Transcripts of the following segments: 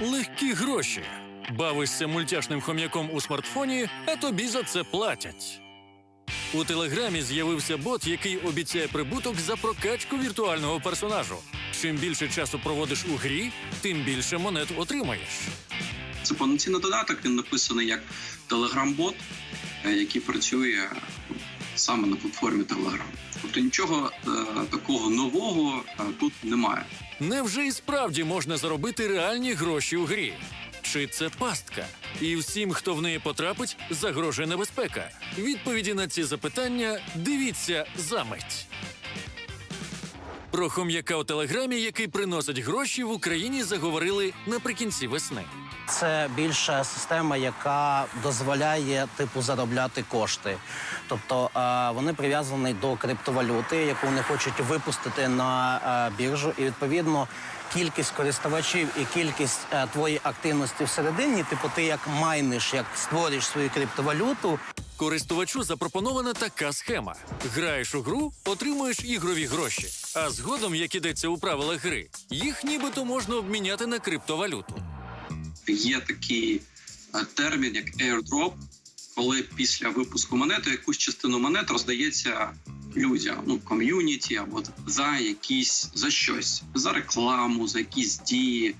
Легкі гроші. Бавишся мультяшним хом'яком у смартфоні, а тобі за це платять. У телеграмі з'явився бот, який обіцяє прибуток за прокачку віртуального персонажу. Чим більше часу проводиш у грі, тим більше монет отримаєш. Це повноцінний додаток. Він написаний як Telegram-бот, е, який працює саме на платформі Telegram. Тобто нічого е, такого нового е, тут немає. Невже і справді можна заробити реальні гроші у грі? Чи це пастка? І всім, хто в неї потрапить, загрожує небезпека? Відповіді на ці запитання дивіться за мить. Про хом'яка у телеграмі, який приносить гроші, в Україні заговорили наприкінці весни. Це більше система, яка дозволяє типу заробляти кошти. Тобто е, вони прив'язані до криптовалюти, яку вони хочуть випустити на е, біржу, і відповідно кількість користувачів і кількість е, твоєї активності всередині, типу, ти як майниш, як створюєш свою криптовалюту, Користувачу запропонована така схема: граєш у гру, отримуєш ігрові гроші. А згодом, як ідеться у правилах гри, їх нібито можна обміняти на криптовалюту. Є такий е, термін, як airdrop, коли після випуску монети якусь частину монет роздається людям, ну ком'юніті або за якісь за щось, за рекламу, за якісь дії,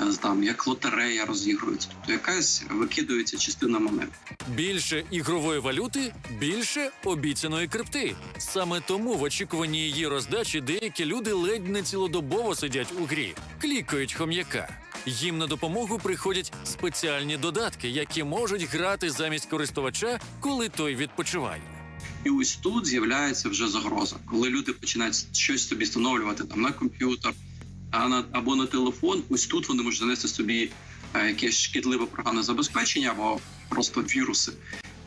е, там як лотерея розігрується. Тобто якась викидується частина монет. Більше ігрової валюти, більше обіцяної крипти. Саме тому в очікуванні її роздачі деякі люди ледь не цілодобово сидять у грі, клікають хом'яка. Їм на допомогу приходять спеціальні додатки, які можуть грати замість користувача, коли той відпочиває. І ось тут з'являється вже загроза, коли люди починають щось собі встановлювати там на комп'ютер а на або на телефон. Ось тут вони можуть занести собі е, якесь шкідливе програмне забезпечення або просто віруси,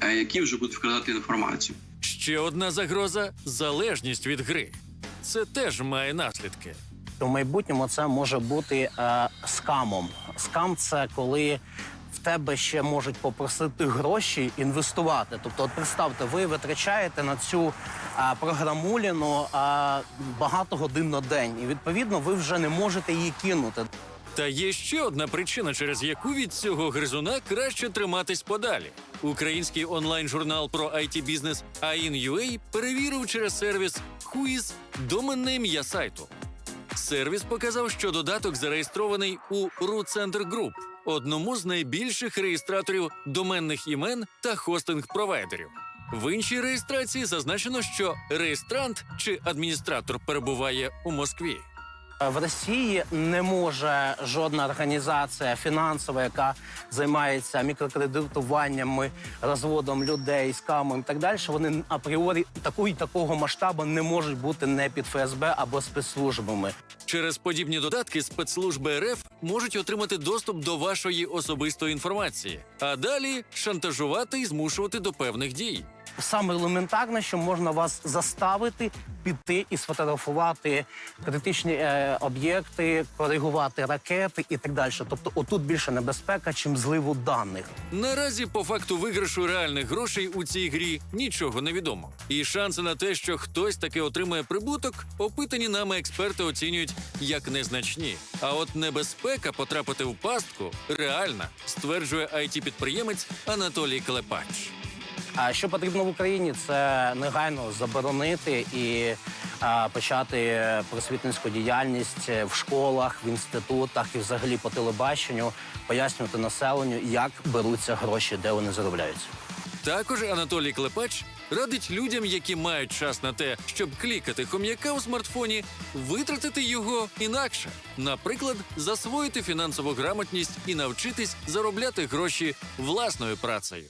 е, які вже будуть вкрадати інформацію. Ще одна загроза залежність від гри. Це теж має наслідки. В майбутньому це може бути е, скамом. Скам це коли в тебе ще можуть попросити гроші інвестувати. Тобто, от представте, ви витрачаєте на цю е, програмуліну е, багато годин на день, і відповідно ви вже не можете її кинути. Та є ще одна причина, через яку від цього гризуна краще триматись подалі. Український онлайн-журнал про it бізнес AIN.ua перевірив через сервіс Whois доменне ім'я сайту. Сервіс показав, що додаток зареєстрований у RootCenter Group, одному з найбільших реєстраторів доменних імен та хостинг-провайдерів. В іншій реєстрації зазначено, що реєстрант чи адміністратор перебуває у Москві. В Росії не може жодна організація фінансова, яка займається мікрокредитуваннями, розводом людей, скамом і так далі. Вони апріорі такого і такого масштабу не можуть бути не під ФСБ або спецслужбами. Через подібні додатки спецслужби РФ можуть отримати доступ до вашої особистої інформації, а далі шантажувати і змушувати до певних дій. Саме елементарне, що можна вас заставити піти і сфотографувати критичні е, об'єкти, коригувати ракети і так далі. Тобто, отут більше небезпека, чим зливу даних. Наразі по факту виграшу реальних грошей у цій грі нічого не відомо. І шанси на те, що хтось таки отримає прибуток, опитані нами експерти оцінюють як незначні. А от небезпека потрапити в пастку реальна, стверджує it підприємець Анатолій Клепач. А що потрібно в Україні, це негайно заборонити і почати просвітницьку діяльність в школах, в інститутах і взагалі по телебаченню, пояснювати населенню, як беруться гроші, де вони заробляються. Також Анатолій Клепач радить людям, які мають час на те, щоб клікати хом'яка у смартфоні, витратити його інакше. Наприклад, засвоїти фінансову грамотність і навчитись заробляти гроші власною працею.